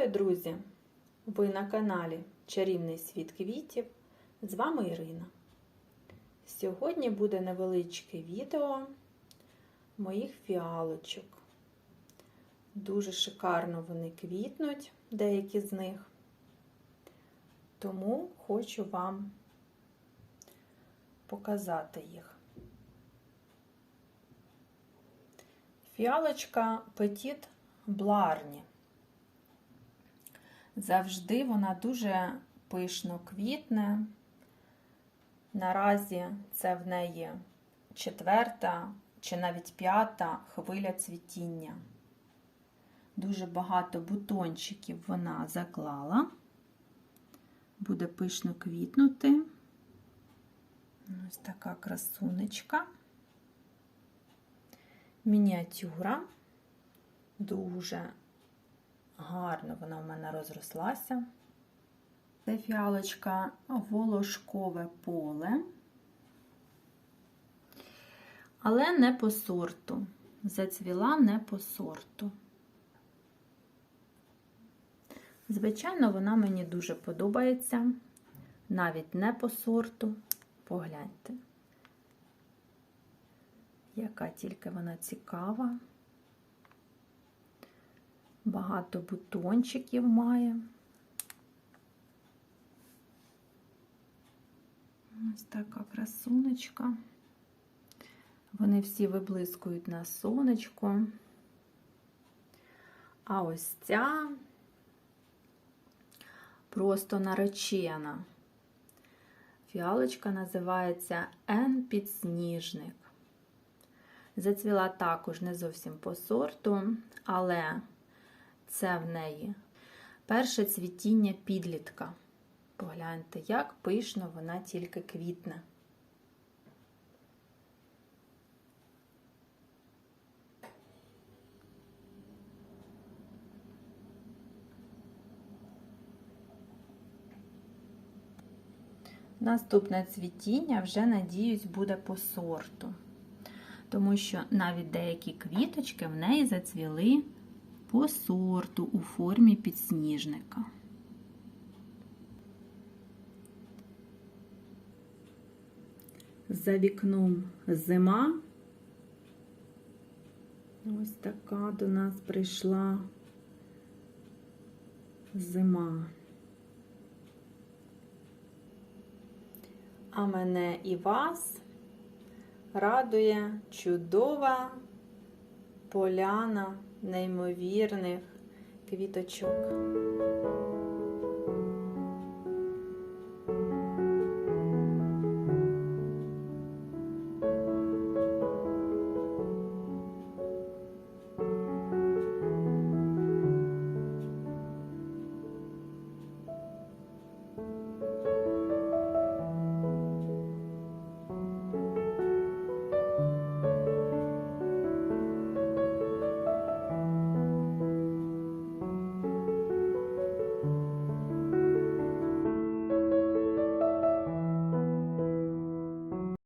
Вітаю, друзі! Ви на каналі Чарівний світ квітів. З вами Ірина. Сьогодні буде невеличке відео моїх фіалочок. Дуже шикарно вони квітнуть, деякі з них. Тому хочу вам показати їх. Фіалочка Petit Бларні. Завжди вона дуже пишно квітне. Наразі це в неї четверта чи навіть п'ята хвиля цвітіння. Дуже багато бутончиків вона заклала, буде пишно квітнути. Ось така красунечка. Мініатюра. Дуже гарно вона в мене розрослася. Це фіалочка волошкове поле, але не по сорту. Зацвіла не по сорту. Звичайно, вона мені дуже подобається, навіть не по сорту. Погляньте, яка тільки вона цікава. Багато бутончиків має. Ось така красунечка. Вони всі виблискують на сонечко. А ось ця просто наречена. Фіалочка називається Н підсніжник. Зацвіла також не зовсім по сорту, але це в неї перше цвітіння підлітка. Погляньте, як пишно вона тільки квітне. Наступне цвітіння вже, надіюсь, буде по сорту, тому що навіть деякі квіточки в неї зацвіли по сорту у формі підсніжника. За вікном зима. Ось така до нас прийшла зима. А мене і вас радує чудова поляна неймовірних квіточок.